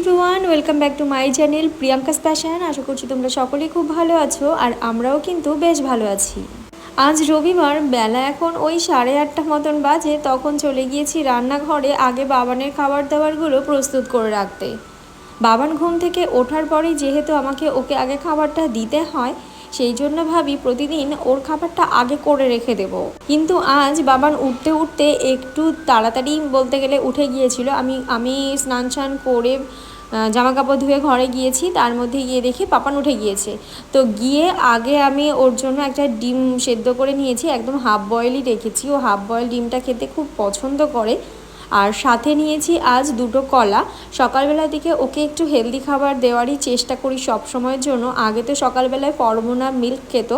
Everyone welcome back to my channel Priyanka passion আশা করছি তোমরা সকলেই খুব ভালো আছো, আর আমরাও কিন্তু বেশ ভালো আছি। আজ রবিবার, বেলা এখন ওই সাড়ে আটটা মতন বাজে, তখন চলে গিয়েছি রান্নাঘরে আগে বাবানের খাবার দাবারগুলো প্রস্তুত করে রাখতে। বাবান ঘুম থেকে ওঠার পরেই যেহেতু আমাকে ওকে আগে খাবারটা দিতে হয় সেই জন্য ভাবি প্রতিদিন ওর খাবারটা আগে করে রেখে দেব। কিন্তু আজ বাবান উঠতে উঠতে একটু তাড়াতাড়ি বলতে গেলে উঠে গিয়েছিল। আমি আমি স্নান টান করে জামা কাপড় ধুয়ে ঘরে গিয়েছি। তার মধ্যে গিয়ে দেখি পাপান উঠে গিয়েছে। তো গিয়ে আগে আমি ওর জন্য একটা ডিম সেদ্ধ করে নিয়েছি। একদম হাফ বয়েলই রেখেছি। ও হাফ বয়েল ডিমটা খেতে খুব পছন্দ করে। আর সাথে নিয়েছি আজ দুটো কলা। সকালবেলার দিকে ওকে একটু হেলদি খাবার দেওয়ারই চেষ্টা করি সব সময়ের জন্য। আগে তো সকালবেলায় পরমোনা মিল্ক খেত।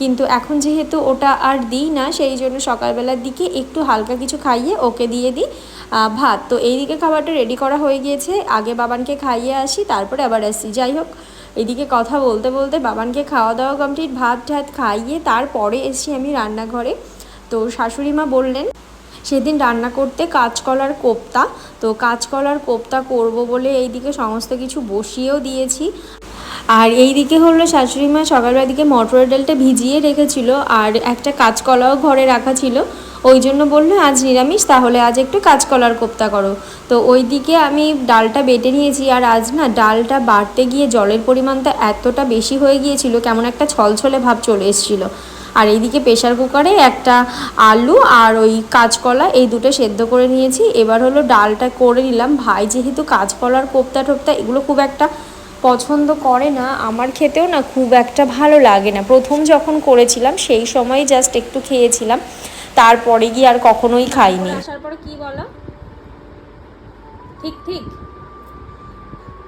কিন্তু এখন যেহেতু ওটা আর দিই না, সেই জন্য সকালবেলার দিকে একটু হালকা কিছু খাইয়ে ওকে দিয়ে দিই ভাত। তো এইদিকে খাবারটা রেডি করা হয়ে গিয়েছে। আগে বাবানকে খাইয়ে আসি, তারপরে আবার আসি। যাই হোক এদিকে কথা বলতে বলতে বাবানকে খাওয়া দাওয়া কমপ্লিট ভাত ঠাত খাইয়ে তারপরে এসেছি আমি রান্নাঘরে। তো শাশুড়ি মা বললেন সেদিন রান্না করতে কাঁচকলার কোপ্তা। তো কাঁচকলার কোপ্তা করব বলে এইদিকে সমস্ত কিছু বসিয়েও দিয়েছি। আর এই দিকে হলো শাশুড়ি মা সকালবেলার দিকে মটরের ডালটা ভিজিয়ে রেখেছিল, আর একটা কাঁচকলাও ঘরে রাখা ছিল। ওই জন্য বলল, আজ নিরামিষ, তাহলে আজ একটু কাঁচকলার কোপ্তা করো। তো ওইদিকে আমি ডালটা বেটে নিয়েছি, আর আজ না ডালটা বাড়তে গিয়ে জলের পরিমাণটা এতটা বেশি হয়ে গিয়েছিল, কেমন একটা ছলছলে ভাব চলে এসেছিল। আর এইদিকে প্রেশার কুকারে একটা আলু আর ওই কাঁচকলা, এই দুটো সেদ্ধ করে নিয়েছি। এবার হলো ডালটা করে নিলাম। ভাই, যেহেতু কাঁচকলার কোপ্তা টোপ্তা এগুলো খুব একটা পছন্দ করে না, আমার খেতেও না খুব একটা ভালো লাগে না। প্রথম যখন করেছিলাম, সেই সময় জাস্ট একটু খেয়েছিলাম, তারপরে গিয়ে আর কখনোই খাইনি। আসার পরে কি বলো? ঠিক ঠিক।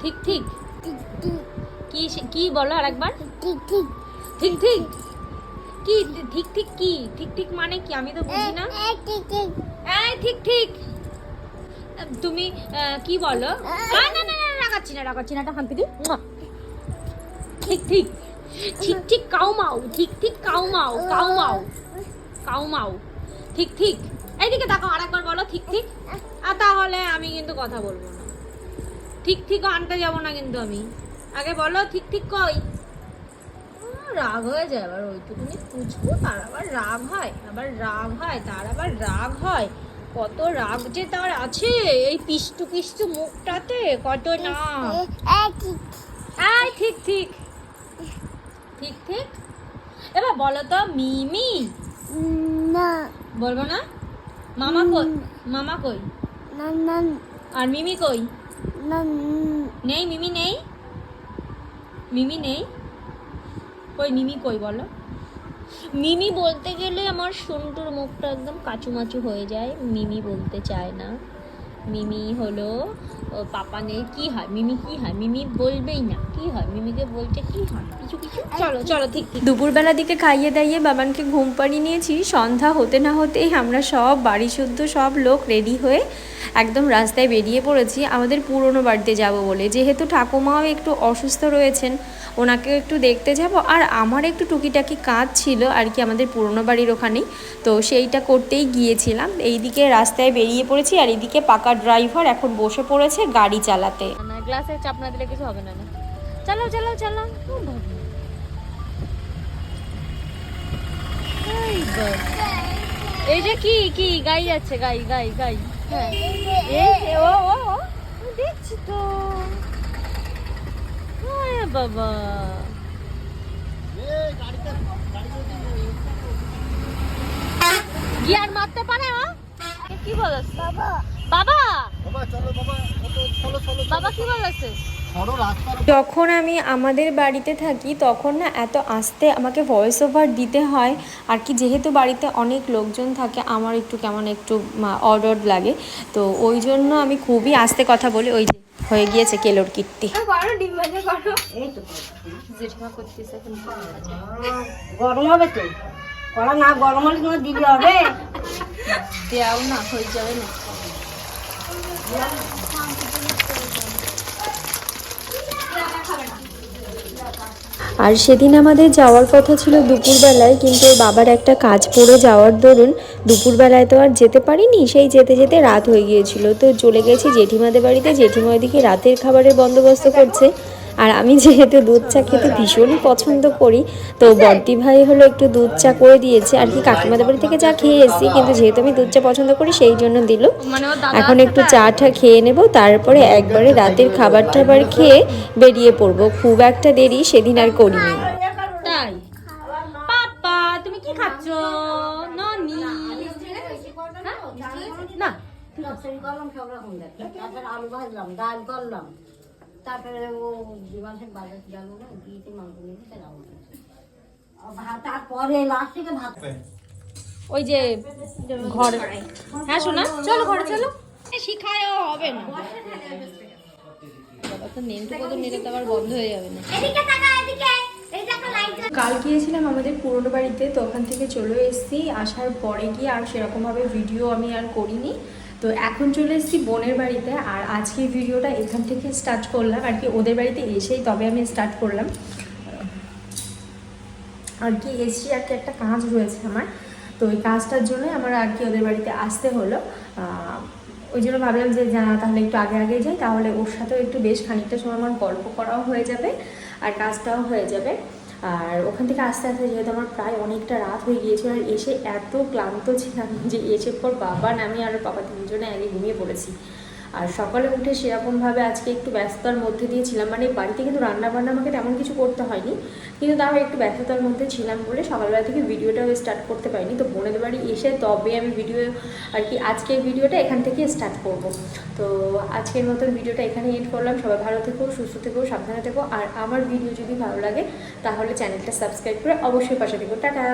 ঠিক ঠিক। কি কি বলো আরেকবার? ঠিক ঠিক। কি, ঠিক ঠিক কি? ঠিক ঠিক মানে কি? আমি তো বুঝি না। এই, ঠিক ঠিক। তুমি কি বলো? না না না না, রাগাচ্ছি না রাগাচ্ছি না একটা হাম্পি দি ঠিক ঠিক। ঠিক ঠিক কাউ মাও ঠিক ঠিক কাউ মাও কাউ মাও কাউ মাও ঠিক ঠিক। এইদিকে দেখো আরেকবার বলো ঠিক ঠিক। আর তাহলে আমি কিন্তু কথা বলব না। ঠিক ঠিক আনতে যাব না কিন্তু আমি। আগে বলো ঠিক ঠিক কই? রাগ হয়ে যায় আবার ওইটুকুনি পুচকু তার আবার রাগ হয় আবার রাগ হয় তার আবার রাগ হয়। কত রাগ যে তার আছে, এই পিষ্টু পিষ্টু মুখটাতে, কত না। ঠিক ঠিক। ঠিক ঠিক। এবার বলো তো, মিমি? না বলব না? মামা কই? মামা কই? আর মিমি কই? নেই, মিমি নেই? মিমি নেই? কই, মিমি কই বলো? মিমি বলতে গেলে আমার সন্টুর মুখটা একদম কাচুমাচু হয়ে যায়। মিমি বলতে চায় না। মিমি হলো ও পাপা নেই কি হয়? মিমি কি হয়? মিমি বলবেই না। কি হয়? মিমিকে বলতে কি হয়? কিছু কিছু? চলো চলো ঠিক ঠিক। দুপুরবেলা দিকে খাইয়ে দাইয়ে বাবানকে ঘুম পাড়িয়ে নিয়েছি। সন্ধ্যা হতে না হতেই আমরা সব বাড়ি শুদ্ধ সব লোক রেডি হয়ে একদম রাস্তায় বেরিয়ে পড়েছি। আমাদের পুরনো বাড়িতে যাব বলে। যেহেতু ঠাকুমাও একটু অসুস্থ রয়েছেন ওনাকে একটু দেখতে যাব। আর আমার একটু টুকিটাকি কাজ ছিল আর কি আমাদের পুরনো বাড়ির ওখানেই। তো সেইটা করতেই গিয়েছিলাম। এইদিকে রাস্তায় বেরিয়ে পড়েছি আর এইদিকে পাকা ড্রাইভার এখন বসে পড়েছে গাড়ি চালাতে। না গ্লাসে চাপ না দিলে কিছু হবে না চালাও ও বাবা। এই যে কি কি? গাই যাচ্ছে গাই গাই গাই। হ্যাঁ। ও। ও দেখছি তো। বাবা। গিয়ার মারতে পারে ও? কি বলছ? বাবা। বাবা। বাবা চলো বাবা চলো চলো বাবা কি বলছে? যখন আমি আমাদের বাড়িতে থাকি তখন না এত আস্তে আমাকে ভয়েস ওভার দিতে হয়। আর কি যেহেতু বাড়িতে অনেক লোকজন থাকে আমার একটু কেমন একটু অর্ডার লাগে। তো ওই জন্য আমি খুবই আস্তে কথা বলি। ওই যে হয়ে গিয়েছে কেলোর কীর্তি। গরম হবে তো। কড়া না গরম হলে তোমার দিদি হবে। দেওয়াও না হয়ে যাবে না। আর সেদিন আমাদের যাওয়ার কথা ছিল দুপুরবেলায়, কিন্তু বাবার একটা কাজ পড়ে যাওয়ার দরুন দুপুরবেলায় তো আর যেতে পারিনি, সেই যেতে যেতে রাত হয়ে গিয়েছিল। তো চলে গেছি জেঠিমাদের বাড়িতে, জেঠিমা ওইদিকে রাতের খাবারের বন্দোবস্ত করছে। আর আমি যেহেতু দুধ চা খেতে ভীষণই পছন্দ করি তো বর্দি ভাই হলো একটু দুধ চা করে দিয়েছে। আর কি কাকিমাদের বাড়ি থেকে চা খেয়ে এসেছি কিন্তু যেহেতু আমি দুধ চা পছন্দ করি সেই জন্য দিল। মানে এখন একটু চাটা খেয়ে নেব তারপরে একবারে রাতের খাবার টাবার খেয়ে বেরিয়ে পড়ব। খুব একটা দেরি সেদিন আর করিনি। তাই? পাপা তুমি কি খাচ্ছ? ননি। না। দেখে। তারপরে আলু ভাজলাম ডাল করলাম। তারপরে ও দিবাসের বাজার গেল না মাংস নিয়ে তারপরে লাস্ট থেকে ভাত ওই যে ঘর হ্যাঁ শোনা। চলো ঘরে চলো। শিখায়ও হবে না। বাবা তো নেমটুকু তো মেরে তো আবার বন্ধ হয়ে যাবে না। কাল গিয়েছিলাম আমাদের পুরনো বাড়িতে তো ওখান থেকে চলে এসেছি। আসার পরে গিয়ে আর সেরকমভাবে ভিডিও আমি আর করিনি। তো এখন চলে এসেছি বোনের বাড়িতে আর আজকে ভিডিওটা এখান থেকে স্টার্ট করলাম। আর কি ওদের বাড়িতে এসেই তবে আমি স্টার্ট করলাম। আর কি এসছি আর কি একটা কাজ রয়েছে আমার। তো ওই কাজটার জন্য আমার আর কি ওদের বাড়িতে আসতে হলো। ওই জন্য ভাবলাম যে, যা, তাহলে একটু আগে আগে যাই। তাহলে ওর সাথেও একটু বেশ খানিকটা সময় আমার গল্প করাও হয়ে যাবে আর কাজটাও হয়ে যাবে। আর ওখান থেকে আস্তে আস্তে যেহেতু আমার প্রায় অনেকটা রাত হয়ে গিয়েছিল, আর এসে এত ক্লান্ত ছিলাম যে এসে পর বাবা আমি আর বাবা তিনজনে আগে ঘুমিয়ে পড়েছি। আর সকালে উঠে সেরকমভাবে আজকে একটু ব্যস্ততার মধ্যে দিয়ে ছিলাম। মানে বাড়িতে কিন্তু রান্না বান্না আমাকে তেমন কিছু করতে হয়নি। কিন্তু তাও একটু ব্যস্ততার মধ্যে ছিলাম বলে সকালবেলা থেকে ভিডিওটাও স্টার্ট করতে পারিনি। তো বোনের বাড়ি এসে তবে আমি ভিডিও আর কি আজকের ভিডিওটা এখান থেকে স্টার্ট করব। তো আজকের মতন ভিডিওটা এখানে এড করলাম। সবাই ভালো থেকো, সুস্থ থেকো, সাবধানে থেকো। আর আমার ভিডিও যদি ভালো লাগে, তাহলে চ্যানেলটা সাবস্ক্রাইব করে অবশ্যই পাশে থেকো। টাটা!